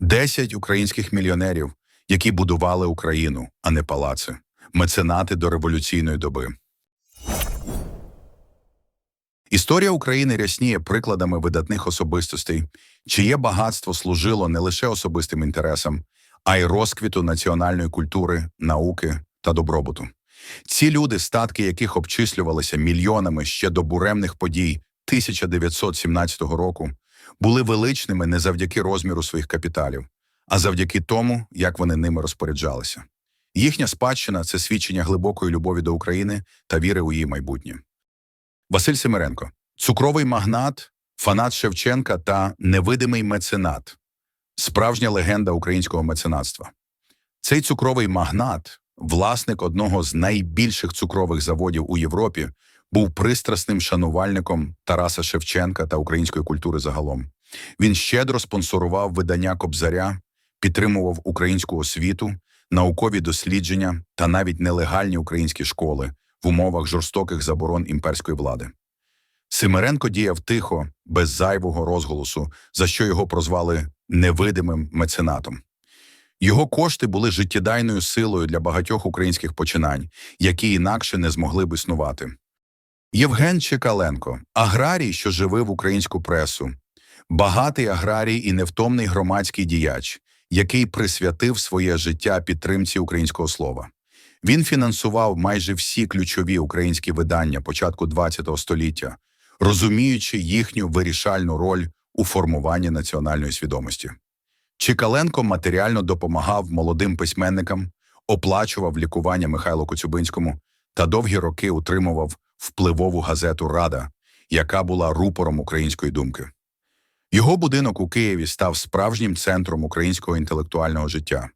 Десять українських мільйонерів, які будували Україну, а не палаци, меценати до революційної доби. Історія України рясніє прикладами видатних особистостей, чиє багатство служило не лише особистим інтересам, а й розквіту національної культури, науки та добробуту. Ці люди, статки яких обчислювалися мільйонами ще до буремних подій 1917 року, були величними не завдяки розміру своїх капіталів, а завдяки тому, як вони ними розпоряджалися. Їхня спадщина це свідчення глибокої любові до України та віри у її майбутнє. Василь Семеренко цукровий магнат, фанат Шевченка та невидимий меценат, справжня легенда українського меценатства. Цей цукровий магнат, власник одного з найбільших цукрових заводів у Європі, був пристрасним шанувальником Тараса Шевченка та української культури загалом. Він щедро спонсорував видання Кобзаря, підтримував українську освіту, наукові дослідження та навіть нелегальні українські школи в умовах жорстоких заборон імперської влади. Симиренко діяв тихо, без зайвого розголосу, за що його прозвали невидимим меценатом. Його кошти були життєдайною силою для багатьох українських починань, які інакше не змогли б існувати. Євген Чекаленко аграрій, що живив українську пресу, багатий аграрій і невтомний громадський діяч, який присвятив своє життя підтримці українського слова. Він фінансував майже всі ключові українські видання початку ХХ століття, розуміючи їхню вирішальну роль у формуванні національної свідомості. Чикаленко матеріально допомагав молодим письменникам, оплачував лікування Михайлу Коцюбинському та довгі роки утримував впливову газету Рада, яка була рупором української думки. Його будинок у Києві став справжнім центром українського інтелектуального життя.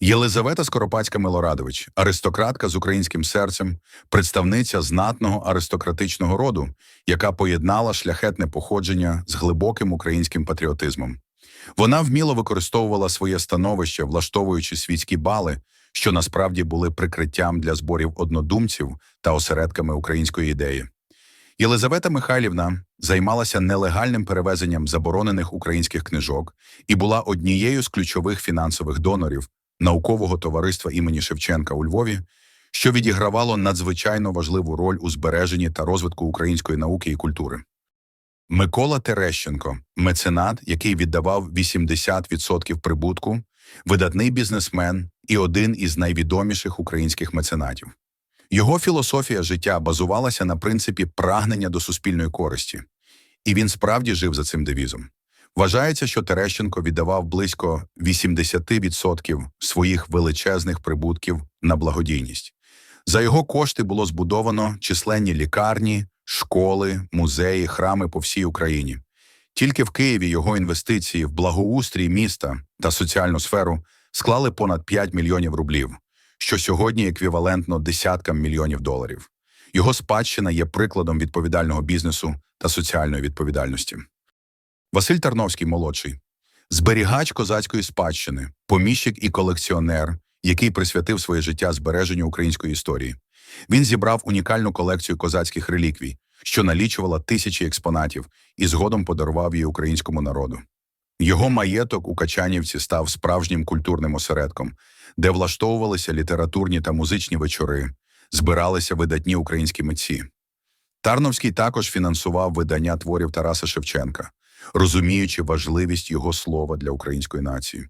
Єлизавета Скоропадська Милорадович, аристократка з українським серцем, представниця знатного аристократичного роду, яка поєднала шляхетне походження з глибоким українським патріотизмом. Вона вміло використовувала своє становище, влаштовуючи світські бали, що насправді були прикриттям для зборів однодумців та осередками української ідеї. Єлизавета Михайлівна займалася нелегальним перевезенням заборонених українських книжок і була однією з ключових фінансових донорів наукового товариства імені Шевченка у Львові, що відігравало надзвичайно важливу роль у збереженні та розвитку української науки і культури. Микола Терещенко, меценат, який віддавав 80% прибутку, видатний бізнесмен і один із найвідоміших українських меценатів. Його філософія життя базувалася на принципі прагнення до суспільної користі, і він справді жив за цим девізом. Вважається, що Терещенко віддавав близько 80% своїх величезних прибутків на благодійність. За його кошти було збудовано численні лікарні, школи, музеї, храми по всій Україні. Тільки в Києві його інвестиції в благоустрій міста та соціальну сферу склали понад 5 мільйонів рублів, що сьогодні еквівалентно десяткам мільйонів доларів. Його спадщина є прикладом відповідального бізнесу та соціальної відповідальності. Василь Тарновський молодший зберігач козацької спадщини, поміщик і колекціонер, який присвятив своє життя збереженню української історії. Він зібрав унікальну колекцію козацьких реліквій, що налічувала тисячі експонатів, і згодом подарував її українському народу. Його маєток у Качанівці став справжнім культурним осередком, де влаштовувалися літературні та музичні вечори, збиралися видатні українські митці. Тарновський також фінансував видання творів Тараса Шевченка, розуміючи важливість його слова для української нації.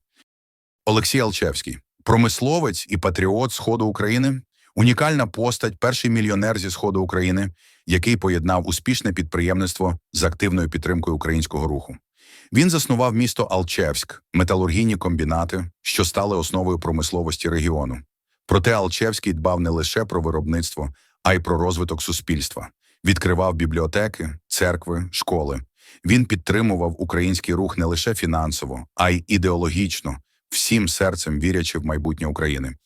Олексій Алчевський промисловець і патріот Сходу України, унікальна постать, перший мільйонер зі Сходу України, який поєднав успішне підприємництво з активною підтримкою українського руху. Він заснував місто Алчевськ, металургійні комбінати, що стали основою промисловості регіону. Проте Алчевський дбав не лише про виробництво, а й про розвиток суспільства, відкривав бібліотеки, церкви, школи. Він підтримував український рух не лише фінансово, а й ідеологічно, всім серцем вірячи в майбутнє України.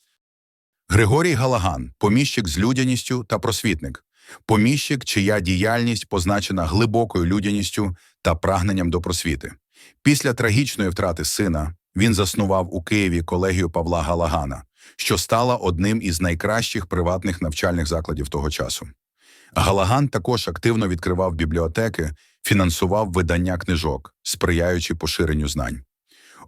Григорій Галаган, поміщик з людяністю та просвітник, поміщик, чия діяльність позначена глибокою людяністю та прагненням до просвіти. Після трагічної втрати сина він заснував у Києві колегію Павла Галагана, що стала одним із найкращих приватних навчальних закладів того часу. Галаган також активно відкривав бібліотеки, фінансував видання книжок, сприяючи поширенню знань.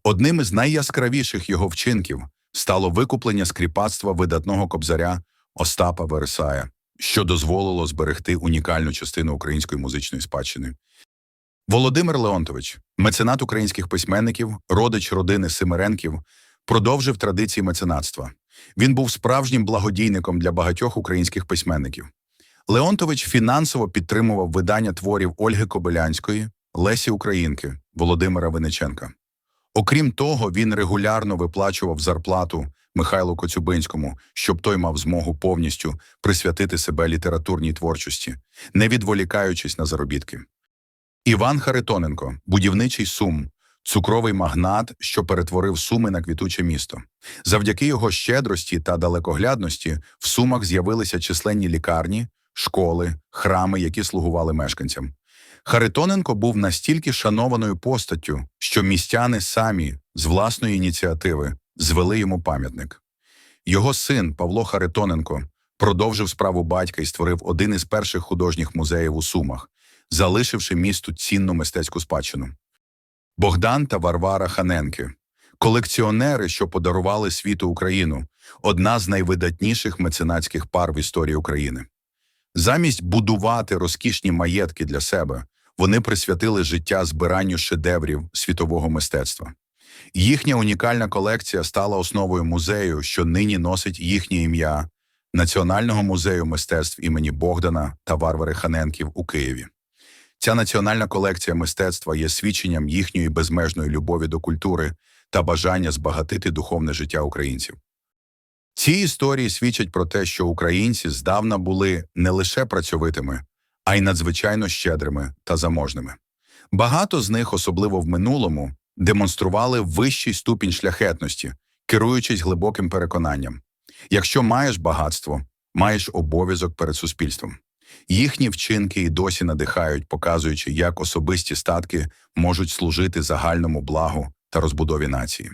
Одним із найяскравіших його вчинків стало викуплення скріпацтва видатного кобзаря Остапа Вересая, що дозволило зберегти унікальну частину української музичної спадщини. Володимир Леонтович, меценат українських письменників, родич родини Семеренків, продовжив традиції меценатства. Він був справжнім благодійником для багатьох українських письменників. Леонтович фінансово підтримував видання творів Ольги Кобилянської, Лесі Українки, Володимира Винниченка. Окрім того, він регулярно виплачував зарплату Михайлу Коцюбинському, щоб той мав змогу повністю присвятити себе літературній творчості, не відволікаючись на заробітки. Іван Харитоненко, будівничий сум, цукровий магнат, що перетворив суми на квітуче місто. Завдяки його щедрості та далекоглядності в сумах з'явилися численні лікарні, школи, храми, які слугували мешканцям. Харитоненко був настільки шанованою постаттю, що містяни самі з власної ініціативи звели йому пам'ятник. Його син Павло Харитоненко продовжив справу батька і створив один із перших художніх музеїв у Сумах, залишивши місту цінну мистецьку спадщину. Богдан та Варвара Ханенки колекціонери, що подарували світу Україну, одна з найвидатніших меценатських пар в історії України. Замість будувати розкішні маєтки для себе, вони присвятили життя збиранню шедеврів світового мистецтва. Їхня унікальна колекція стала основою музею, що нині носить їхнє ім'я Національного музею мистецтв імені Богдана та Варвари Ханенків у Києві. Ця національна колекція мистецтва є свідченням їхньої безмежної любові до культури та бажання збагатити духовне життя українців. Ці історії свідчать про те, що українці здавна були не лише працьовитими, а й надзвичайно щедрими та заможними. Багато з них, особливо в минулому, демонстрували вищий ступінь шляхетності, керуючись глибоким переконанням. Якщо маєш багатство, маєш обов'язок перед суспільством. Їхні вчинки і досі надихають, показуючи, як особисті статки можуть служити загальному благу та розбудові нації.